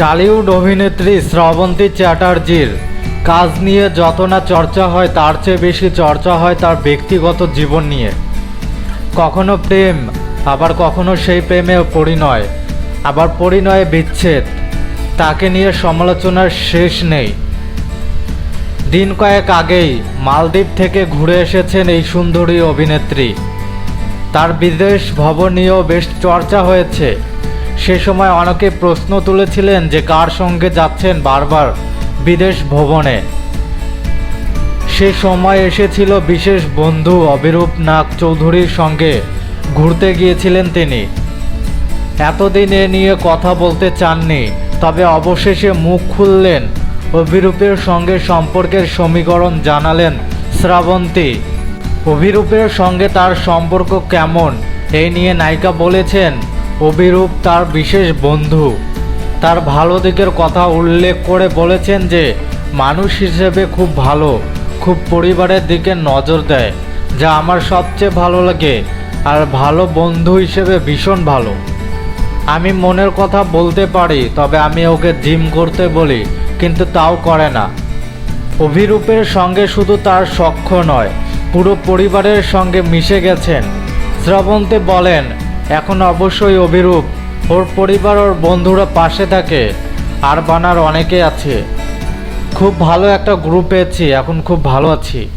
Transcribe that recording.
Tollywood অভিনেত্রী শ্রাবন্তী চ্যাটার্জির কাজ নিয়ে যত না চর্চা হয়, তার চেয়ে বেশি চর্চা হয় তার ব্যক্তিগত জীবন নিয়ে। কখনো প্রেম, আবার কখনো সেই প্রেমে পরিণয়, আবার পরিণয়ে বিচ্ছেদ। তাকে নিয়ে সমালোচনার শেষ নেই। দিন কয়েক আগেই মালদ্বীপ থেকে ঘুরে এসেছেন এই সুন্দরী অভিনেত্রী। তার বিদেশ ভবন নিয়েও বেশ চর্চা হয়েছে। সে সময় অনেকে প্রশ্ন তুলেছিলেন যে কার সঙ্গে যাচ্ছেন বারবার বিদেশ ভবনে সে সময় এসেছিল বিশেষ বন্ধু অবিরূপ নাগ চৌধুরীর সঙ্গে। ঘুরতে গিয়েছিলেন তিনি। এতদিন এ নিয়ে কথা বলতে চাননি, তবে অবশেষে মুখ খুললেন। অভিরূপের সঙ্গে সম্পর্কের সমীকরণ জানালেন শ্রাবন্তী। অভিরূপের সঙ্গে তার সম্পর্ক কেমন, এই নিয়ে নায়িকা বলেছেন অভিরূপ তার বিশেষ বন্ধু। তার ভালো দিকের কথা উল্লেখ করে বলেছেন যে, মানুষ হিসেবে খুব ভালো, খুব পরিবারের দিকে নজর দেয়, যা আমার সবচেয়ে ভালো লাগে, আর ভালো বন্ধু হিসেবে ভীষণ ভালো। আমি মনের কথা বলতে পারি, তবে আমি ওকে জিম করতে বলি, কিন্তু তাও করে না। অভিরূপের সঙ্গে শুধু তার সখ্য নয়, পুরো পরিবারের সঙ্গে মিশে গেছেন। শ্রাবন্তী বলেন এখন অবশ্যই অভিরূপ। ওর পরিবার ওর বন্ধুরা পাশে থাকে। আর বানার অনেকে আছে। খুব ভালো একটা গ্রুপ পেয়েছি, এখন খুব ভালো আছি।